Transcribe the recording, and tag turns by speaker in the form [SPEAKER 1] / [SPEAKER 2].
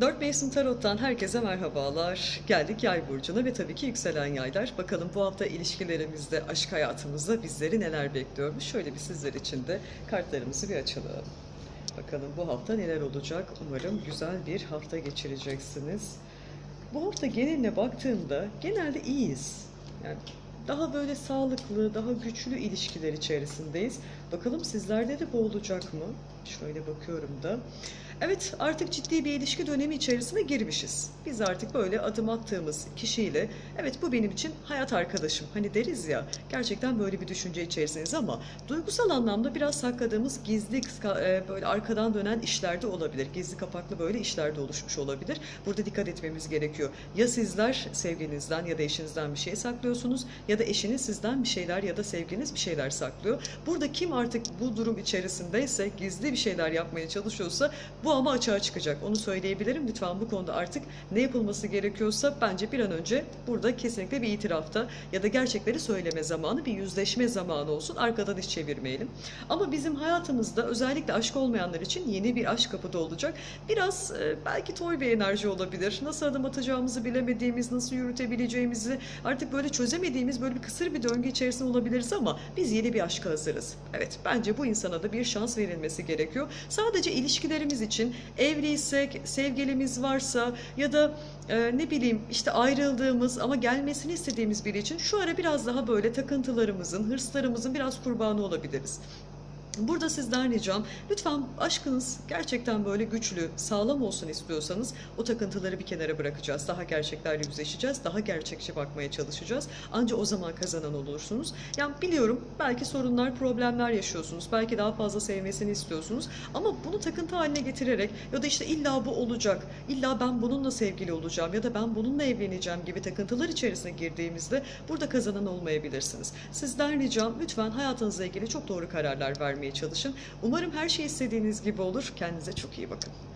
[SPEAKER 1] Dört Mevsim Tarot'tan herkese merhabalar. Geldik Yay burcuna ve tabii ki yükselen yaylar. Bakalım bu hafta ilişkilerimizde, aşk hayatımızda bizleri neler bekliyormuş. Şöyle bir sizler için de kartlarımızı bir açalım. Bakalım bu hafta neler olacak. Umarım güzel bir hafta geçireceksiniz. Bu hafta geneline baktığımda genelde iyiyiz. Yani daha böyle sağlıklı, daha güçlü ilişkiler içerisindeyiz. Bakalım sizlerde de bu olacak mı? Şöyle bakıyorum da. Evet artık ciddi bir ilişki dönemi içerisine girmişiz. Biz artık böyle adım attığımız kişiyle evet bu benim için hayat arkadaşım. Hani deriz ya gerçekten böyle bir düşünce içerisindeyiz ama duygusal anlamda biraz sakladığımız gizli e, böyle arkadan dönen işlerde olabilir. Gizli kapaklı böyle işlerde oluşmuş olabilir. Burada dikkat etmemiz gerekiyor. Ya sizler sevgilinizden ya da eşinizden bir şey saklıyorsunuz ya da eşiniz sizden bir şeyler ya da sevginiz bir şeyler saklıyor. Burada kim artık bu durum içerisindeyse gizli bir şeyler yapmaya çalışıyorsa bu ama açığa çıkacak. Onu söyleyebilirim. Lütfen bu konuda artık ne yapılması gerekiyorsa bence bir an önce burada kesinlikle bir itirafta ya da gerçekleri söyleme zamanı, bir yüzleşme zamanı olsun. Arkadan hiç çevirmeyelim. Ama bizim hayatımızda özellikle aşk olmayanlar için yeni bir aşk kapıda olacak. Biraz e, belki toy bir enerji olabilir. Nasıl adım atacağımızı bilemediğimiz, nasıl yürütebileceğimizi artık böyle çözemediğimiz böyle bir kısır bir döngü içerisinde olabiliriz ama biz yeni bir aşka hazırız. Evet bence bu insana da bir şans verilmesi gerekiyor. Sadece ilişkilerimiz için evliysek, sevgilimiz varsa ya da e, ne bileyim işte ayrıldığımız ama gelmesini istediğimiz biri için şu ara biraz daha böyle takıntılarımızın, hırslarımızın biraz kurbanı olabiliriz. Burada sizden ricam lütfen aşkınız gerçekten böyle güçlü, sağlam olsun istiyorsanız o takıntıları bir kenara bırakacağız. Daha gerçeklerle yüzleşeceğiz, daha gerçekçi bakmaya çalışacağız. Ancak o zaman kazanan olursunuz. Yani biliyorum belki sorunlar, problemler yaşıyorsunuz. Belki daha fazla sevmesini istiyorsunuz. Ama bunu takıntı haline getirerek ya da işte illa bu olacak, illa ben bununla sevgili olacağım ya da ben bununla evleneceğim gibi takıntılar içerisine girdiğimizde burada kazanan olmayabilirsiniz. Sizden ricam lütfen hayatınızla ilgili çok doğru kararlar vermeye çalışın. Umarım her şey istediğiniz gibi olur. Kendinize çok iyi bakın.